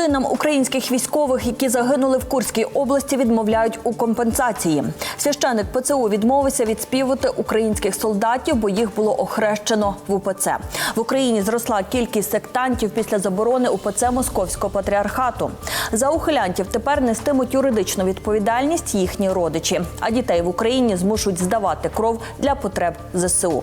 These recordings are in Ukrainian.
Родинам українських військових, які загинули в Курській області, відмовляють у компенсації. Священик ПЦУ відмовився відспівати українських солдатів, бо їх було охрещено в УПЦ. В Україні зросла кількість сектантів після заборони УПЦ Московського патріархату. За ухилянтів тепер нестимуть юридичну відповідальність їхні родичі, а дітей в Україні змушують здавати кров для потреб ЗСУ.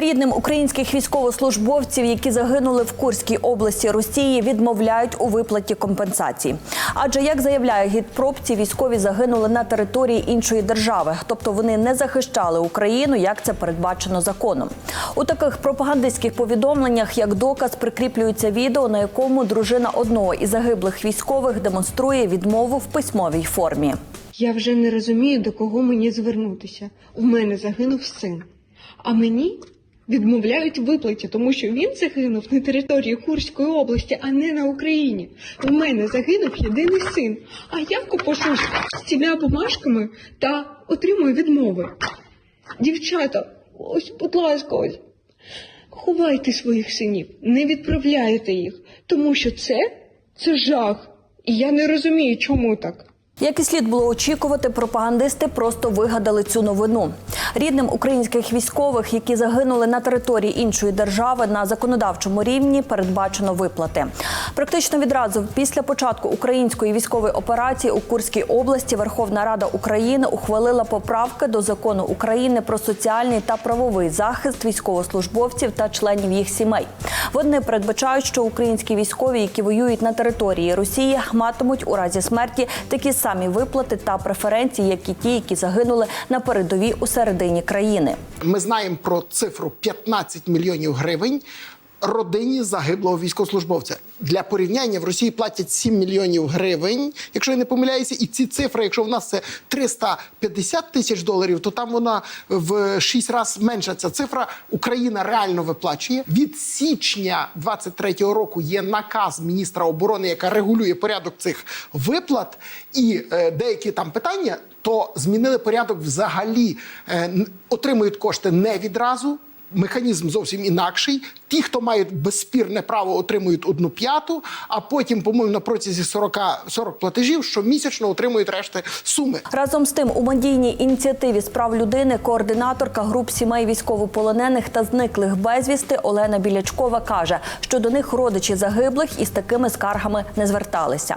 Рідним українських військовослужбовців, які загинули в Курській області Росії, відмовляють у виплаті компенсацій. Адже як заявляє гідпроп, ці військові загинули на території іншої держави, тобто вони не захищали Україну, як це передбачено законом. У таких пропагандистських повідомленнях, як доказ, прикріплюється відео, на якому дружина одного із загиблих військових демонструє відмову в письмовій формі. Я вже не розумію, до кого мені звернутися. У мене загинув син, а мені відмовляють виплаті, тому що він загинув на території Курської області, а не на Україні. У мене загинув єдиний син, а я копошусь з цими бумажками та отримую відмови. Дівчата, ось, будь ласка, ось. Ховайте своїх синів, не відправляйте їх, тому що це, це жах. І я не розумію, чому так. Як і слід було очікувати, пропагандисти просто вигадали цю новину. Рідним українських військових, які загинули на території іншої держави, на законодавчому рівні передбачено виплати. Практично відразу після початку української військової операції у Курській області Верховна Рада України ухвалила поправки до закону України про соціальний та правовий захист військовослужбовців та членів їх сімей. Вони передбачають, що українські військові, які воюють на території Росії, матимуть у разі смерті такі самі виплати та преференції, як і ті, які загинули на передовій у середині країни. Ми знаємо про цифру 15 мільйонів гривень родині загиблого військовослужбовця. Для порівняння в Росії платять 7 мільйонів гривень, якщо я не помиляюся, і ці цифри, якщо в нас це 350 тисяч доларів, то там вона в 6 разів менша. Ця цифра Україна реально виплачує. Від січня 23-го року є наказ міністра оборони, яка регулює порядок цих виплат, і е, деякі там питання, то змінили порядок взагалі. Е, отримують кошти не відразу. Механізм зовсім інакший. Ті, хто мають безспірне право, отримують одну п'яту, а потім, по-моєму, на протязі 40, 40 платежів щомісячно отримують решти суми. Разом з тим, у медійній ініціативі з прав людини координаторка груп сімей військовополонених та зниклих безвісти Олена Білячкова каже, що до них родичі загиблих із такими скаргами не зверталися.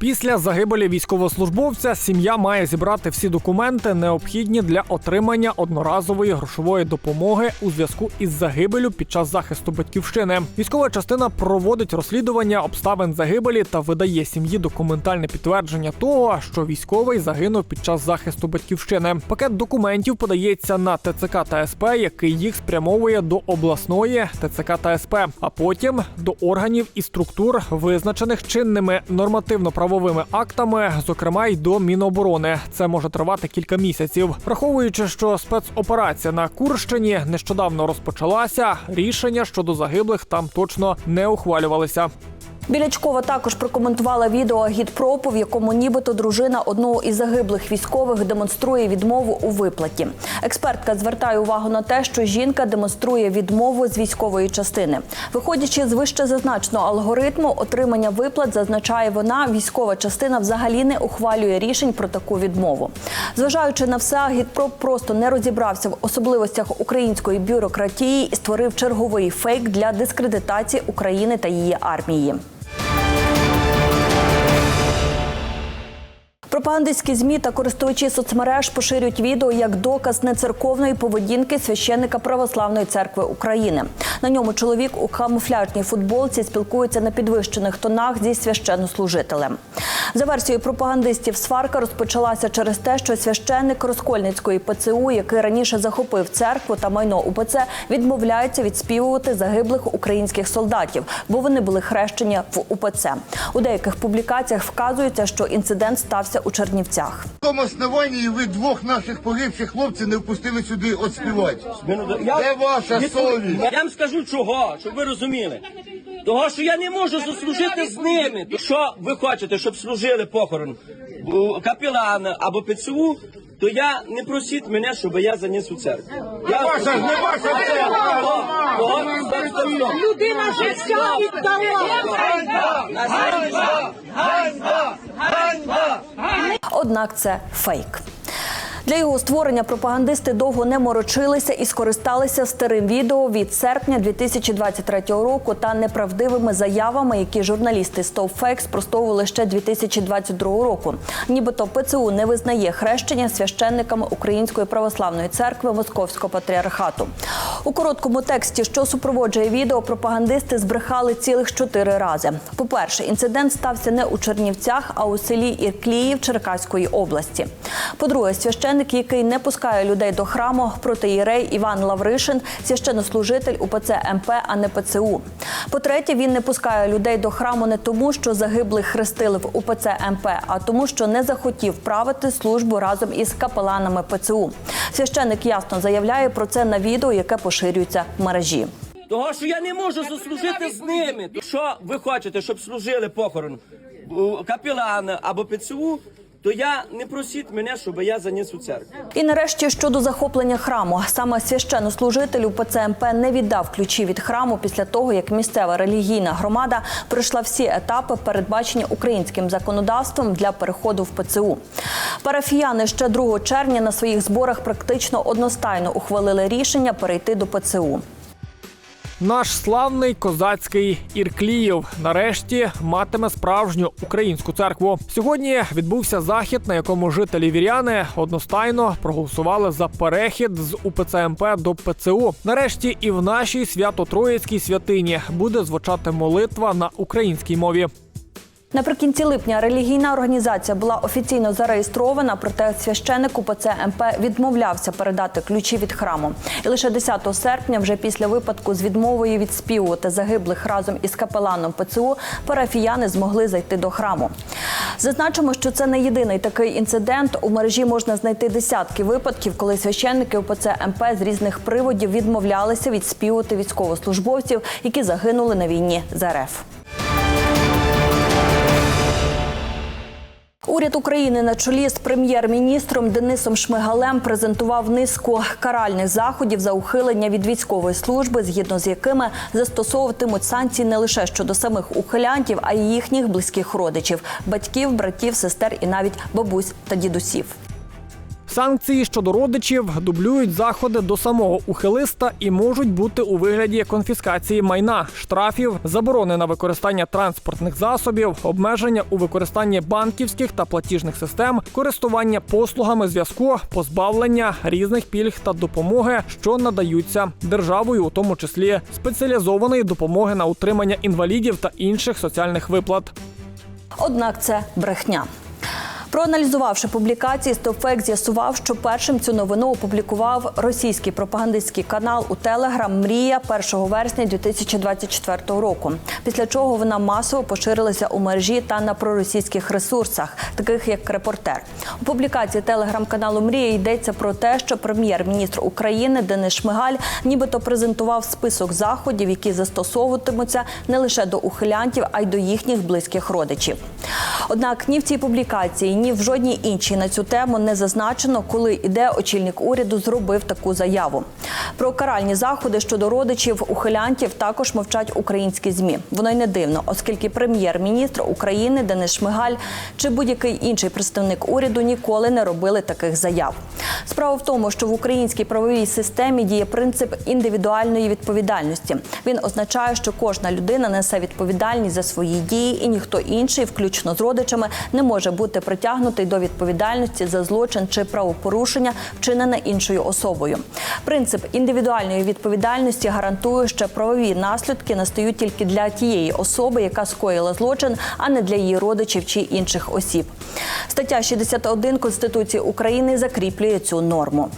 Після загибелі військовослужбовця сім'я має зібрати всі документи, необхідні для отримання одноразової грошової допомоги у зв'язку із загибелю під час захисту батьківщини. Військова частина проводить розслідування обставин загибелі та видає сім'ї документальне підтвердження того, що військовий загинув під час захисту батьківщини. Пакет документів подається на ТЦК та СП, який їх спрямовує до обласної ТЦК та СП, а потім до органів і структур, визначених чинними нормативно-правовими актами, зокрема й до Міноборони. Це може тривати кілька місяців. Враховуючи, що спецоперація на Курщині нещодавно розпочалася, рішення щодо загиблих там точно не ухвалювалися. Білячкова також прокоментувала відео агітпропу, в якому нібито дружина одного із загиблих військових демонструє відмову у виплаті. Експертка звертає увагу на те, що жінка демонструє відмову з військової частини. Виходячи з вище зазначеного алгоритму отримання виплат, зазначає вона, військова частина взагалі не ухвалює рішень про таку відмову. Зважаючи на все, агітпроп просто не розібрався в особливостях української бюрократії і створив черговий фейк для дискредитації України та її армії. Пропагандистські змі та користувачі соцмереж поширюють відео як доказ нецерковної поведінки священника Православної церкви України. На ньому чоловік у камуфляжній футболці спілкується на підвищених тонах зі священнослужителем. За версією пропагандистів, сварка розпочалася через те, що священник Розкольницької ПЦУ, який раніше захопив церкву та майно УПЦ, відмовляється відспівувати загиблих українських солдатів, бо вони були хрещені в УПЦ. У деяких публікаціях вказується, що інцидент стався у Чернівцях. На якому основанні ви двох наших погибших хлопців не впустили сюди от співати? Де ваша совість? Я вам скажу чого, щоб ви розуміли. Того, що я не можу заслужити з ними. Що ви хочете, щоб служили похорон у капелана або ПЦУ, то я не просіть мене, щоб я заніс у церкву. Я... Ваша ж не ваша церква! Людина життя віддала. Однак це фейк. Для його створення пропагандисти довго не морочилися і скористалися старим відео від серпня 2023 року та неправдивими заявами, які журналісти StopFake спростовували ще 2022 року. Нібито ПЦУ не визнає хрещення священниками Української православної церкви Московського патріархату. У короткому тексті, що супроводжує відео, пропагандисти збрехали цілих чотири рази. По-перше, інцидент стався не у Чернівцях, а у селі Іркліїв Черкаської області. По-друге, священник, який не пускає людей до храму, протиєрей Іван Лавришин, священнослужитель УПЦ МП, а не ПЦУ. По-третє, він не пускає людей до храму не тому, що загиблих хрестили в УПЦ МП, а тому, що не захотів правити службу разом із капеланами ПЦУ. Священник ясно заявляє про це на відео, яке поширюється в мережі. Того, що я не можу заслужити з ними. Що ви хочете, щоб служили похорон капілан або ПЦУ, то я не просіть мене, щоб я заніс у церкву. І нарешті щодо захоплення храму, саме священнослужитель УПЦ МП не віддав ключі від храму після того, як місцева релігійна громада пройшла всі етапи, передбачені українським законодавством для переходу в ПЦУ. Парафіяни ще 2 червня на своїх зборах практично одностайно ухвалили рішення перейти до ПЦУ. Наш славний козацький Іркліїв нарешті матиме справжню українську церкву. Сьогодні відбувся захід, на якому жителі віряни одностайно проголосували за перехід з УПЦ МП до ПЦУ. Нарешті і в нашій свято-троїцькій святині буде звучати молитва на українській мові. Наприкінці липня релігійна організація була офіційно зареєстрована, проте священик УПЦ МП відмовлявся передати ключі від храму. І лише 10 серпня, вже після випадку з відмовою відспівувати загиблих разом із капеланом ПЦУ, парафіяни змогли зайти до храму. Зазначимо, що це не єдиний такий інцидент. У мережі можна знайти десятки випадків, коли священники УПЦ МП з різних приводів відмовлялися відспівувати військовослужбовців, які загинули на війні з РФ. Уряд України на чолі з прем'єр-міністром Денисом Шмигалем презентував низку каральних заходів за ухилення від військової служби, згідно з якими застосовуватимуть санкції не лише щодо самих ухилянтів, а й їхніх близьких родичів батьків, братів, сестер і навіть бабусь та дідусів. Санкції щодо родичів дублюють заходи до самого ухилиста і можуть бути у вигляді конфіскації майна, штрафів, заборони на використання транспортних засобів, обмеження у використанні банківських та платіжних систем, користування послугами зв'язку, позбавлення різних пільг та допомоги, що надаються державою, у тому числі спеціалізованої допомоги на утримання інвалідів та інших соціальних виплат. Однак це брехня. Проаналізувавши публікації, Стопфек з'ясував, що першим цю новину опублікував російський пропагандистський канал у Телеграм Мрія 1 вересня 2024 року. Після чого вона масово поширилася у мережі та на проросійських ресурсах, таких як репортер. У публікації телеграм-каналу Мрія йдеться про те, що прем'єр-міністр України Денис Шмигаль нібито презентував список заходів, які застосовуватимуться не лише до ухилянтів, а й до їхніх близьких родичів. Однак ні в цій публікації, ні в жодній іншій на цю тему не зазначено, коли іде очільник уряду зробив таку заяву. Про каральні заходи щодо родичів ухилянтів також мовчать українські змі. Воно й не дивно, оскільки прем'єр-міністр України Денис Шмигаль чи будь-який інший представник уряду ніколи не робили таких заяв. Справа в тому, що в українській правовій системі діє принцип індивідуальної відповідальності. Він означає, що кожна людина несе відповідальність за свої дії, і ніхто інший, включно з родичами, не може бути притягнутий до відповідальності за злочин чи правопорушення, вчинене іншою особою. Принцип індивідуальної відповідальності гарантує, що правові наслідки настають тільки для тієї особи, яка скоїла злочин, а не для її родичів чи інших осіб. Стаття 61 Конституції України закріплює цю норму.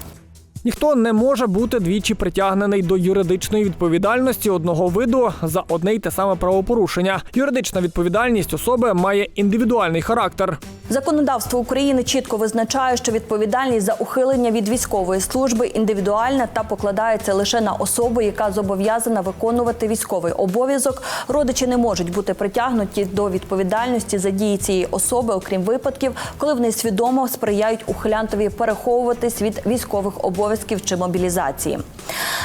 Ніхто не може бути двічі притягнений до юридичної відповідальності одного виду за одне й те саме правопорушення. Юридична відповідальність особи має індивідуальний характер. Законодавство України чітко визначає, що відповідальність за ухилення від військової служби індивідуальна та покладається лише на особу, яка зобов'язана виконувати військовий обов'язок. Родичі не можуть бути притягнуті до відповідальності за дії цієї особи, окрім випадків, коли вони свідомо сприяють ухилянтові переховуватись від військових обов'язків чи мобілізації.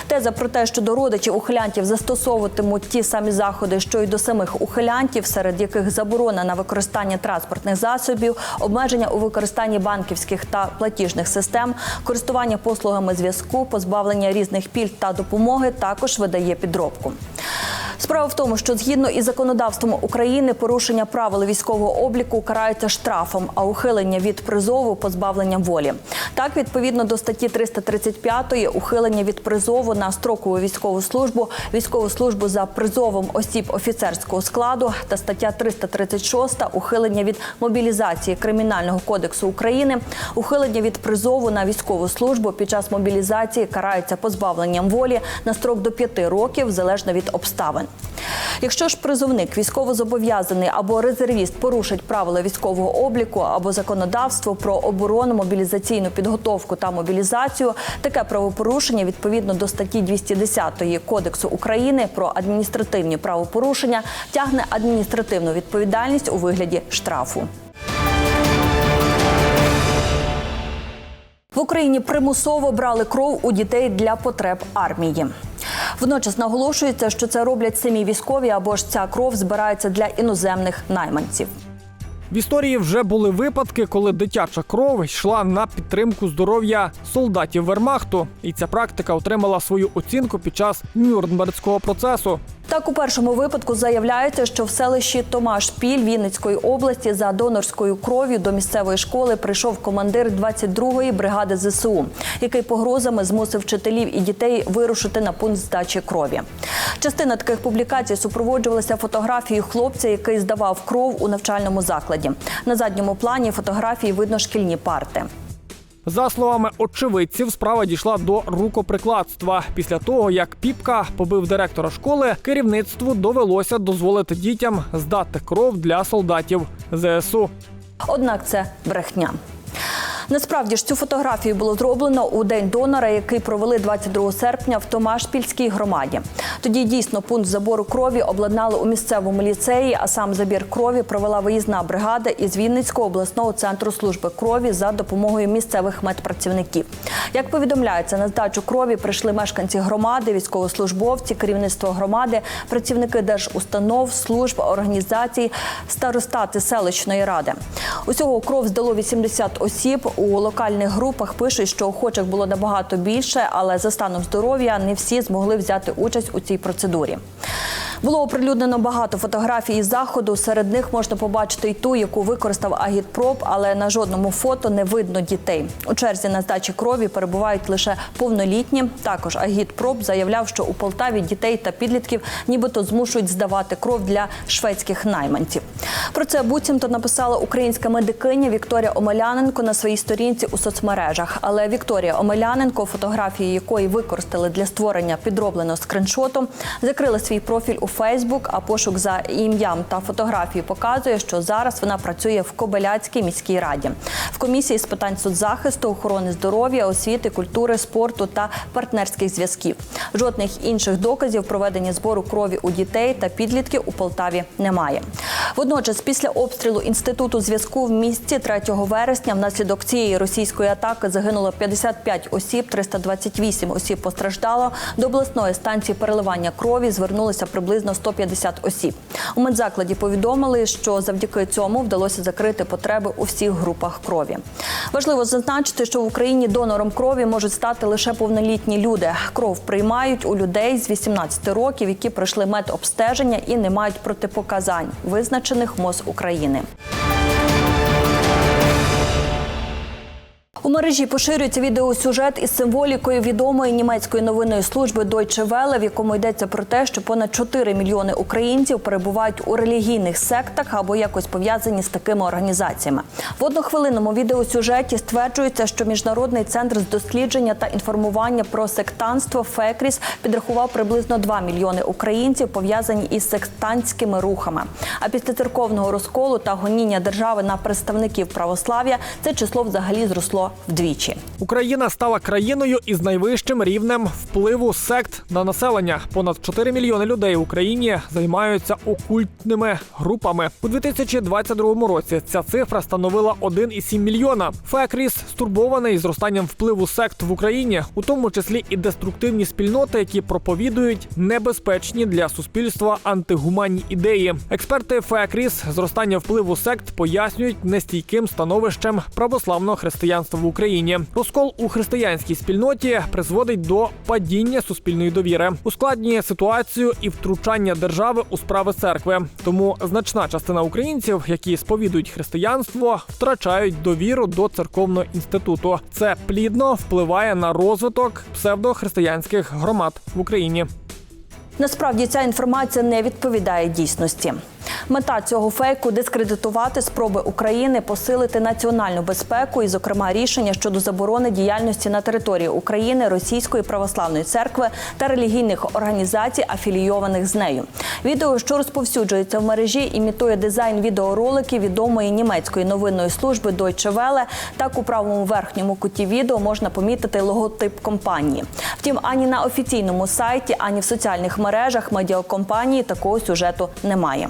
Теза про те, що до родичів ухилянтів застосовуватимуть ті самі заходи, що й до самих ухилянтів, серед яких заборона на використання транспортних засобів, обмеження у використанні банківських та платіжних систем, користування послугами зв'язку, позбавлення різних пільг та допомоги, також видає підробку. Справа в тому, що згідно із законодавством України порушення правил військового обліку карається штрафом, а ухилення від призову позбавленням волі. Так, відповідно до статті 335 ухилення від призову на строкову військову службу, військову службу за призовом осіб офіцерського складу та стаття 336 ухилення від мобілізації Кримінального кодексу України, ухилення від призову на військову службу під час мобілізації карається позбавленням волі на строк до 5 років залежно від обставин. Якщо ж призовник військовозобов'язаний або резервіст порушить правила військового обліку або законодавство про оборону, мобілізаційну підготовку та мобілізацію, таке правопорушення відповідно до статті 210 Кодексу України про адміністративні правопорушення тягне адміністративну відповідальність у вигляді штрафу. В Україні примусово брали кров у дітей для потреб армії. Водночас наголошується, що це роблять самі військові або ж ця кров збирається для іноземних найманців. В історії вже були випадки, коли дитяча кров йшла на підтримку здоров'я солдатів Вермахту, і ця практика отримала свою оцінку під час Нюрнбергського процесу. Так, у першому випадку заявляється, що в селищі Томаш-Піль Вінницької області за донорською кров'ю до місцевої школи прийшов командир 22-ї бригади ЗСУ, який погрозами змусив вчителів і дітей вирушити на пункт здачі крові. Частина таких публікацій супроводжувалася фотографією хлопця, який здавав кров у навчальному закладі. На задньому плані фотографії видно шкільні парти. За словами очевидців, справа дійшла до рукоприкладства. Після того, як Піпка побив директора школи, керівництву довелося дозволити дітям здати кров для солдатів ЗСУ. Однак це брехня. Насправді ж цю фотографію було зроблено у день донора, який провели 22 серпня в Томашпільській громаді. Тоді дійсно пункт забору крові обладнали у місцевому ліцеї, а сам забір крові провела виїзна бригада із Вінницького обласного центру служби крові за допомогою місцевих медпрацівників. Як повідомляється, на здачу крові прийшли мешканці громади, військовослужбовці, керівництво громади, працівники держустанов, служб, організацій, старостати селищної ради. Усього кров здало 80 осіб. У локальних групах пишуть, що охочих було набагато більше, але за станом здоров'я не всі змогли взяти участь у цій процедурі. Було оприлюднено багато фотографій із заходу. Серед них можна побачити й ту, яку використав агітпроп, але на жодному фото не видно дітей. У черзі на здачі крові перебувають лише повнолітні. Також агітпроп заявляв, що у Полтаві дітей та підлітків нібито змушують здавати кров для шведських найманців. Про це буцімто написала українська медикиня Вікторія Омеляненко на своїй сторінці у соцмережах. Але Вікторія Омеляненко, фотографії якої використали для створення підробленого скриншоту, закрила свій профіль у Фейсбук. А пошук за ім'ям та фотографією показує, що зараз вона працює в Кобиляцькій міській раді в комісії з питань соцзахисту, охорони здоров'я, освіти, культури, спорту та партнерських зв'язків. Жодних інших доказів проведення збору крові у дітей та підлітків у Полтаві немає. Водночас, після обстрілу інституту зв'язку в місті 3 вересня, внаслідок цієї російської атаки загинуло 55 осіб, 328 осіб постраждало. До обласної станції переливання крові звернулося приблизно 150 осіб. У медзакладі повідомили, що завдяки цьому вдалося закрити потреби у всіх групах крові. Важливо зазначити, що в Україні донором крові можуть стати лише повнолітні люди. Кров приймають у людей з 18 років, які пройшли медобстеження і не мають протипоказань, визначених МОЗ України. У мережі поширюється відеосюжет із символікою відомої німецької новинної служби Deutsche Welle, в якому йдеться про те, що понад 4 мільйони українців перебувають у релігійних сектах або якось пов'язані з такими організаціями. В однохвилинному відеосюжеті стверджується, що міжнародний центр з дослідження та інформування про сектанство ФЕКРІС підрахував приблизно 2 мільйони українців, пов'язані із сектантськими рухами. А після церковного розколу та гоніння держави на представників православ'я це число взагалі зросло вдвічі. Україна стала країною із найвищим рівнем впливу сект на населення. Понад 4 мільйони людей в Україні займаються окультними групами. У 2022 році ця цифра становила 1,7 мільйона. Фекріс стурбований зростанням впливу сект в Україні, у тому числі і деструктивні спільноти, які проповідують небезпечні для суспільства антигуманні ідеї. Експерти Фекріс зростання впливу сект пояснюють нестійким становищем православного християнства в Україні. Розкол у християнській спільноті призводить до падіння суспільної довіри, ускладнює ситуацію і втручання держави у справи церкви. Тому значна частина українців, які сповідують християнство, втрачають довіру до церковного інституту. Це плідно впливає на розвиток псевдохристиянських громад в Україні. Насправді ця інформація не відповідає дійсності. Мета цього фейку дискредитувати спроби України посилити національну безпеку і, зокрема, рішення щодо заборони діяльності на території України Російської православної церкви та релігійних організацій, афілійованих з нею. Відео, що розповсюджується в мережі, імітує дизайн відеороликів відомої німецької новинної служби Deutsche Welle. Так у правому верхньому куті відео можна помітити логотип компанії. Втім, ані на офіційному сайті, ані в соціальних мережах медіакомпанії такого сюжету немає.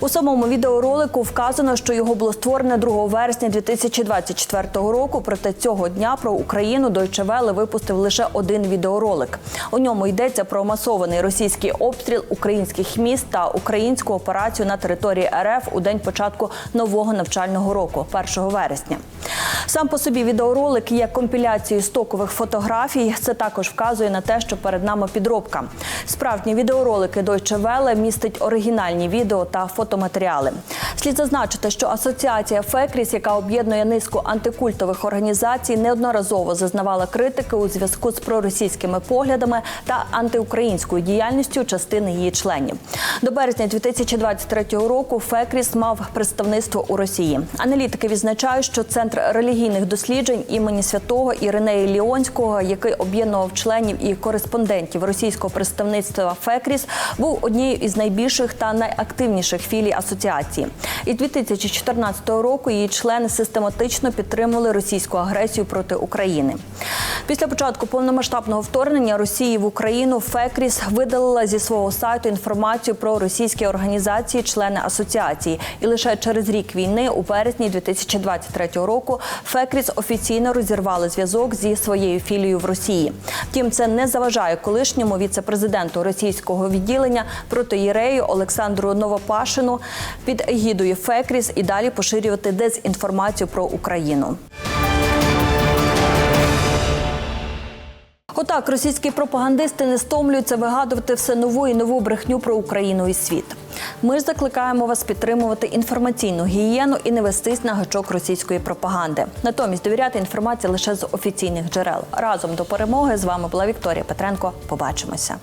У самому відеоролику вказано, що його було створене 2 вересня 2024 року. Проте цього дня про Україну Deutsche Welle випустив лише один відеоролик. У ньому йдеться про масований російський обстріл українських міст та українську операцію на території РФ у день початку нового навчального року, 1 вересня. Сам по собі відеоролик є компіляцією стокових фотографій. Це також вказує на те, що перед нами підробка. Справжні відеоролики Deutsche Welle містить оригінальні відео та фотоматеріали. Слід зазначити, що асоціація Фекріс, яка об'єднує низку антикультових організацій, неодноразово зазнавала критики у зв'язку з проросійськими поглядами та антиукраїнською діяльністю частини її членів. До березня 2023 року Фекріс мав представництво у Росії. Аналітики відзначають, що центр релігійних досліджень імені святого Іринеї Ліонського, який об'єднував членів і кореспондентів російського представництва Фекріс, був однією із найбільших та найактивніших філій асоціації. Із 2014 року її члени систематично підтримували російську агресію проти України. Після початку повномасштабного вторгнення Росії в Україну Фекріс видалила зі свого сайту інформацію про російські організації, члени асоціації. І лише через рік війни, у вересні 2023 року, Фекріс офіційно розірвали зв'язок зі своєю філією в Росії. Втім, це не заважає колишньому віце-президенту російського відділення протиєрею Олександру Новопашину під егідою Фекріс і далі поширювати дезінформацію про Україну. Отак російські пропагандисти не стомлюються вигадувати все нову і нову брехню про Україну і світ. Ми ж закликаємо вас підтримувати інформаційну гігієну і не вестись на гачок російської пропаганди. Натомість довіряти інформації лише з офіційних джерел. Разом до перемоги з вами була Вікторія Петренко. Побачимося.